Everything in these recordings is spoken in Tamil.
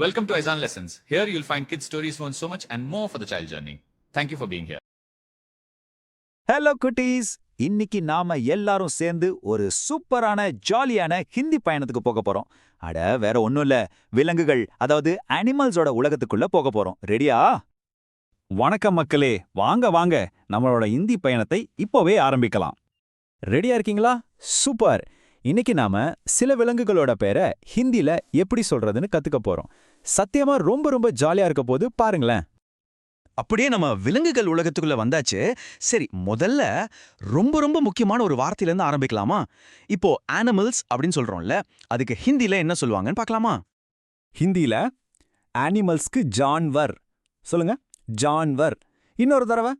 Welcome to Aizan Lessons. Here you'll find kids' stories on so much and more for the child journey. Thank you for being here. Hello குட்டீஸ் இன்னைக்கு நாம எல்லாரும் சேர்ந்து ஒரு சூப்பரான ஜாலியான ஹிந்தி பயணத்துக்கு போக போறோம். அட வேற ஒண்ணும் இல்ல. விலங்குகள் அதாவது அனிமல்ஸோட உலகத்துக்குள்ள போக போறோம். ரெடியா வணக்கம் மக்களே. வாங்க வாங்க. நம்மளோட இந்தி பயணத்தை இப்போவே ஆரம்பிக்கலாம். ரெடியா இருக்கீங்களா? சூப்பர் இன்னைக்கு நாம சில விலங்குகளோட பேரை ஹிந்தில எப்படி சொல்றதுன்னு கத்துக்க போறோம். சத்தியமா ரொம்ப ரொம்ப ஜாலியா இருக்க போது பாருங்களேன். அப்படியே நம்ம விலங்குகள் உலகத்துக்குள்ள வந்தாச்சு. சரி முதல்ல ரொம்ப ரொம்ப முக்கியமான ஒரு வார்த்தையில இருந்து ஆரம்பிக்கலாமா? இப்போ அனிமல்ஸ் அப்படின்னு சொல்றோம்ல அதுக்கு ஹிந்தில என்ன சொல்லுவாங்கன்னு பார்க்கலாமா? ஹிந்தில அனிமல்ஸ்க்கு ஜான்வர். சொல்லுங்க ஜான்வர். இன்னொரு தடவை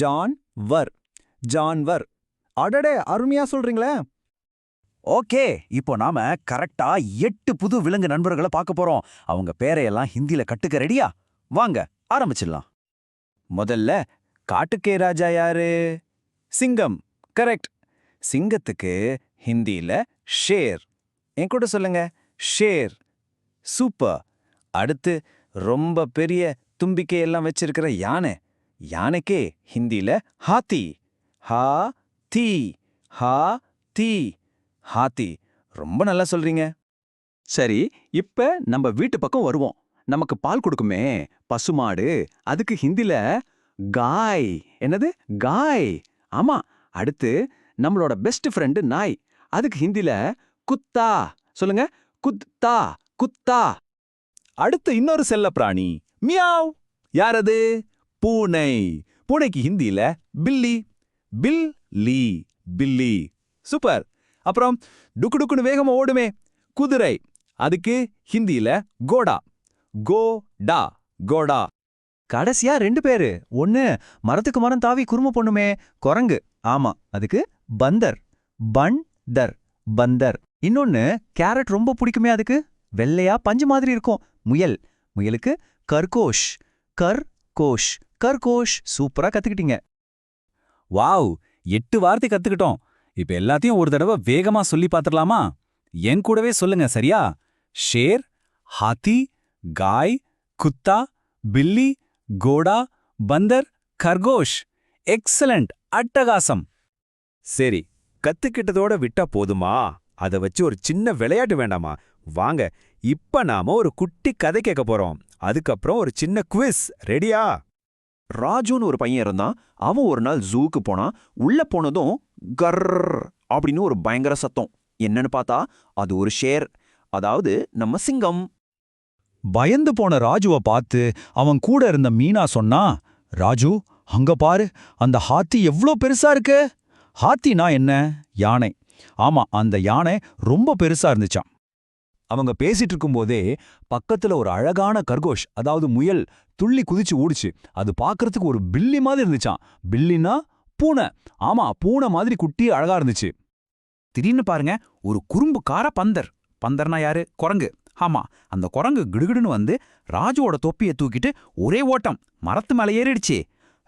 ஜான்வர். ஜான்வர். அடடே அருமையா சொல்றீங்களே. ஓகே இப்போ நாம கரெக்டா எட்டு புது விலங்கு நண்பர்களை பார்க்க போறோம். அவங்க பேரையெல்லாம் ஹிந்தில கட்டுக்க ரெடியா? வாங்க ஆரம்பிச்சிடலாம். முதல்ல காட்டுக்கே ராஜா யாரு? சிங்கம் கரெக்ட். சிங்கத்துக்கு ஹிந்தில ஷேர். என் கூட சொல்லுங்க ஷேர். சூப்பர். அடுத்து ரொம்ப பெரிய தும்பிக்கை எல்லாம் வச்சிருக்கிற யானை. யானைக்கே ஹிந்தில ஹாத்தி. ஹா தீ ஹா தீ ஹாத்தி ரொம்ப நல்லா சொல்றீங்க. சரி இப்ப நம்ம வீட்டு பக்கம் வருவோம். நமக்கு பால் கொடுக்குமே பசுமாடு அதுக்கு ஹிந்தில காய். என்னது? காய். ஆமா அடுத்து நம்மளோட பெஸ்ட் ஃப்ரெண்டு நாய். அதுக்கு ஹிந்தில குத்தா. சொல்லுங்க. குத்தா குத்தா. அடுத்து இன்னொரு செல்ல பிராணி. மியாவ். யார் அது பூனை. பூனைக்கு ஹிந்தியில பில்லி. பில் லீ பில்லி. சூப்பர். அப்புறம் டுக்கு டுக்குன்னு வேகமா ஓடுமே. குதிரை. அதுக்கு ஹிந்தியில கோடா. கோ டா கோடா. கடைசியா ரெண்டு பேரு. ஒன்னு மரத்துக்கு மரம் தாவி குறும பொண்ணுமே குரங்கு. ஆமா. அதுக்கு பந்தர். பண்டர். பந்தர். இன்னொன்னு கேரட் ரொம்ப பிடிக்குமே அதுக்கு. வெள்ளையா பஞ்சு மாதிரி இருக்கும். முயல். முயலுக்கு கர்கோஷ். கர் கோஷ் கர்கோஷ். சூப்பரா கத்துக்கிட்டீங்க. வாவ்! எட்டு வார்த்தை கத்துக்கிட்டோம். இப்ப எல்லாத்தையும் ஒரு தடவை வேகமா சொல்லி பாத்துடலாமா என் கூடவே சொல்லுங்க சரியா? ஷேர் ஹாத்தி காய் குத்தா பில்லி கோடா பந்தர் கர்கோஷ். எக்ஸலண்ட் அட்டகாசம். சரி கத்துக்கிட்டதோட விட்டா போதுமா? அத வச்சு ஒரு சின்ன விளையாட்டு வேண்டாமா? வாங்க இப்ப நாம ஒரு குட்டி கதை கேட்க போறோம். அதுக்கப்புறம் ஒரு சின்ன குவிஸ் ரெடியா ராஜுன்னு ஒரு பையன் இருந்தான். அவன் ஒரு நாள் ஜூக்கு போனான். உள்ள போனதும் கர் அப்படின்னு ஒரு பயங்கர சத்தம். என்னன்னு பார்த்தா அது ஒரு ஷேர். அதாவது நம்ம சிங்கம். பயந்து போன ராஜுவ பார்த்து அவன் கூட இருந்த மீனா சொன்னா ராஜு அங்க பாரு அந்த ஹாத்தி எவ்ளோ பெருசா இருக்கு? ஹாத்தினா என்ன? யானை. ஆமா அந்த யானை ரொம்ப பெருசா இருந்துச்சாம். அவங்க பேசிட்டு இருக்கும்போதே பக்கத்துல ஒரு அழகான கர்கோஷ் அதாவது முயல் துள்ளி குதிச்சு ஓடுச்சு. அது பார்க்கறதுக்கு ஒரு பில்லி மாதிரி இருந்துச்சாம். பில்லினா பூனை. ஆமா பூனை மாதிரி குட்டி அழகா இருந்துச்சு. திடீர்னு பாருங்க ஒரு குறும்புக்கார பந்தர். பந்தர்னா யாரு? குரங்கு. ஆமா அந்த குரங்கு கிடுகிடுன்னு வந்து ராஜுவோட தொப்பியை தூக்கிட்டு ஒரே ஓட்டம் மரத்து மேல ஏறிடுச்சு.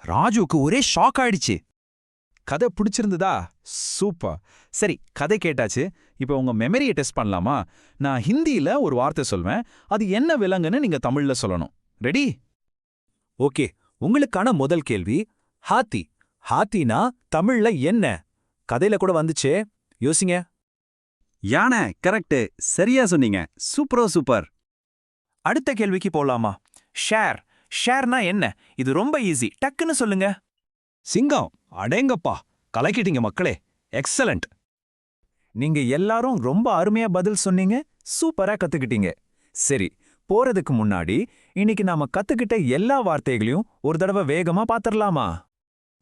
ராஜுவுக்கு ஒரே ஷாக் ஆயிடுச்சு. கதை பிடிச்சிருந்ததா? சூப்பர். சரி கதை கேட்டாச்சு. இப்போ உங்க மெமரியை டெஸ்ட் பண்ணலாமா? நான் ஹிந்தியில ஒரு வார்த்தை சொல்வேன். அது என்ன விலங்குன்னு நீங்க தமிழ்ல சொல்லணும். ரெடி ஓகே உங்களுக்கான முதல் கேள்வி ஹாத்தி. ஹாத்தினா தமிழ்ல என்ன? கதையில கூட வந்துச்சே. யோசிங்க. யானை கரெக்ட் சரியா சொன்னீங்க. சூப்பரோ சூப்பர் அடுத்த கேள்விக்கு போலாமா? ஷேர் ஷேர்னா என்ன? இது ரொம்ப ஈஸி டக்குன்னு சொல்லுங்க. சிங்கம் அடேங்கப்பா. கலக்கிட்டீங்க மக்களே. எக்ஸலண்ட் நீங்க எல்லாரும் ரொம்ப அருமையா பதில் சொன்னீங்க சூப்பரா கத்துக்கிட்டீங்க. சரி போறதுக்கு முன்னாடி இன்னைக்கு நாம கத்துக்கிட்ட எல்லா வார்த்தைகளையும் ஒரு தடவை வேகமா பாத்திரலாமா?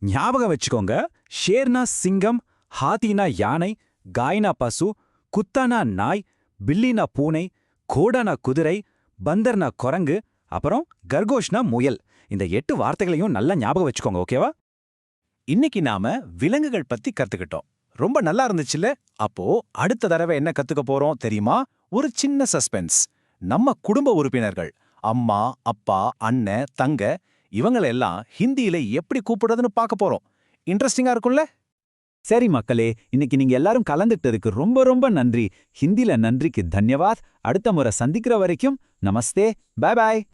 ஞாபகம் வச்சுக்கோங்க ஷேர்னா சிங்கம் ஹாத்தினா யானை காய்னா பசு குத்தானா நாய் பில்லினா பூனை கோடானா குதிரை பந்தர்னா குரங்கு அப்புறம் கர்கோஷ்னா முயல். இந்த எட்டு வார்த்தைகளையும் நல்லா ஞாபகம் வச்சுக்கோங்க ஓகேவா? இன்னைக்கு நாம விலங்குகள் பத்தி கத்துக்கிட்டோம். ரொம்ப நல்லா இருந்துச்சுல்ல? அப்போ அடுத்த தடவை என்ன கத்துக்க போறோம் தெரியுமா? ஒரு சின்ன சஸ்பென்ஸ். நம்ம குடும்ப உறுப்பினர்கள் அம்மா அப்பா அண்ணன் தங்க இவங்களெல்லாம் ஹிந்தியில எப்படி கூப்பிடுறதுன்னு பார்க்க போறோம். இன்ட்ரெஸ்டிங்கா இருக்கும்ல? சரி மக்களே இன்னைக்கு நீங்க எல்லாரும் கலந்துட்டதுக்கு ரொம்ப ரொம்ப நன்றி. ஹிந்தில நன்றிக்கு தன்யவாத். அடுத்த முறை சந்திக்கிற வரைக்கும் நமஸ்தே. பாய் பாய்